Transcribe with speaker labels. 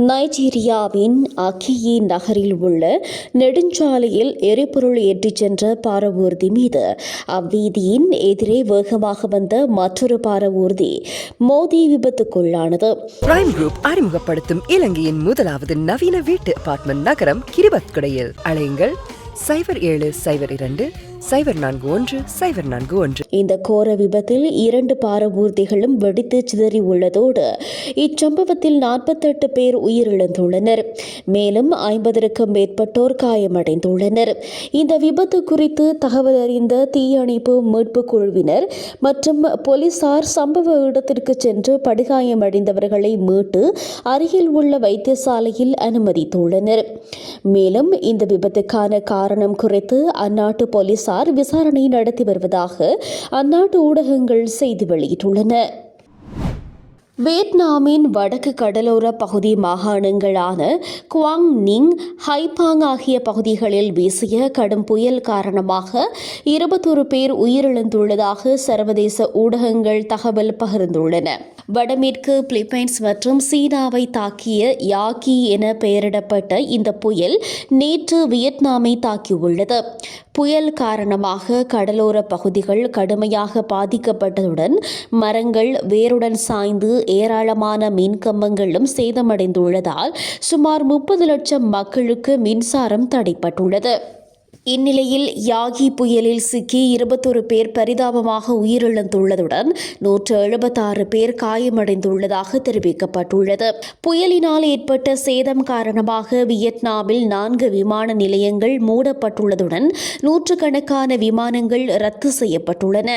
Speaker 1: நைஜீரியாவின் அக்கியி நகரில் உள்ள நெடுஞ்சாலையில் எரிபொருள் ஏற்றிச் சென்ற பாரவூர்தி மீது அவ்வீதியின் எதிரே வேகமாக வந்த மற்றொரு பாரவூர்தி மோதி விபத்துக்குள்ளானது.
Speaker 2: பிரைம் குரூப் அறிமுகப்படுத்தும் இலங்கையின் முதலாவது நவீன வீட்டு அபார்ட்மெண்ட் நகரம் கிரிபத்குடையில். அழையுங்கள் சைபர் ஏழு சைபர் இரண்டு சைபர் நான்கு ஒன்று சைபர் நான்கு ஒன்று.
Speaker 1: இந்த கோர விபத்தில் இரண்டு பாரவூர்திகளும் வெடித்து சிதறி உள்ளதோடு இச்சம்பவத்தில் நாற்பத்தெட்டு பேர் உயிரிழந்துள்ளனர். மேலும் ஐம்பதற்கும் மேற்பட்டோர் காயமடைந்துள்ளனர். இந்த விபத்து குறித்து தகவல் அறிந்த தீயணைப்பு மீட்புக் குழுவினர் மற்றும் போலீசார் சம்பவ இடத்திற்கு சென்று படுகாயமடைந்தவர்களை மீட்டு அருகில் உள்ள வைத்தியசாலையில் அனுமதித்துள்ளனர். மேலும் இந்த விபத்துக்கான காரணம் குறித்து அந்நாட்டு போலீசார் விசாரணை நடத்தி வருவதாக அந்நாட்டு ஊடகங்கள் செய்தி வெளியிட்டுள்ளன. வியட்நாமின் வடக்கு கடலோர பகுதி மாகாணங்களான குவாங் நிங் ஹைபாங் ஆகிய பகுதிகளில் வீசிய கடும் புயல் காரணமாக இருபத்தொரு பேர் உயிரிழந்துள்ளதாக சர்வதேச ஊடகங்கள் தகவல் பகிர்ந்துள்ளன. வடமேற்கு பிலிப்பைன்ஸ் மற்றும் சீனாவை தாக்கிய யாகி என பெயரிடப்பட்ட இந்த புயல் நேற்று வியட்நாமை தாக்கியுள்ளது. புயல் காரணமாக கடலோர பகுதிகள் கடுமையாக பாதிக்கப்பட்டதுடன் மரங்கள் வேருடன் சாய்ந்து ஏராளமான மின் கம்பங்களும் சேதமடைந்துள்ளதால் சுமார் முப்பது லட்சம் மக்களுக்கு மின்சாரம் தடைப்பட்டுள்ளது. இந்நிலையில் யாகி புயலில் சிக்கி இருபத்தொரு பேர் பரிதாபமாக உயிரிழந்துள்ளதுடன் நூற்று எழுபத்தாறு பேர் காயமடைந்துள்ளதாக தெரிவிக்கப்பட்டுள்ளது. புயலினால் ஏற்பட்ட சேதம் காரணமாக வியட்நாமில் நான்கு விமான நிலையங்கள் மூடப்பட்டுள்ளதுடன் நூற்றுக்கணக்கான விமானங்கள் ரத்து செய்யப்பட்டுள்ளன.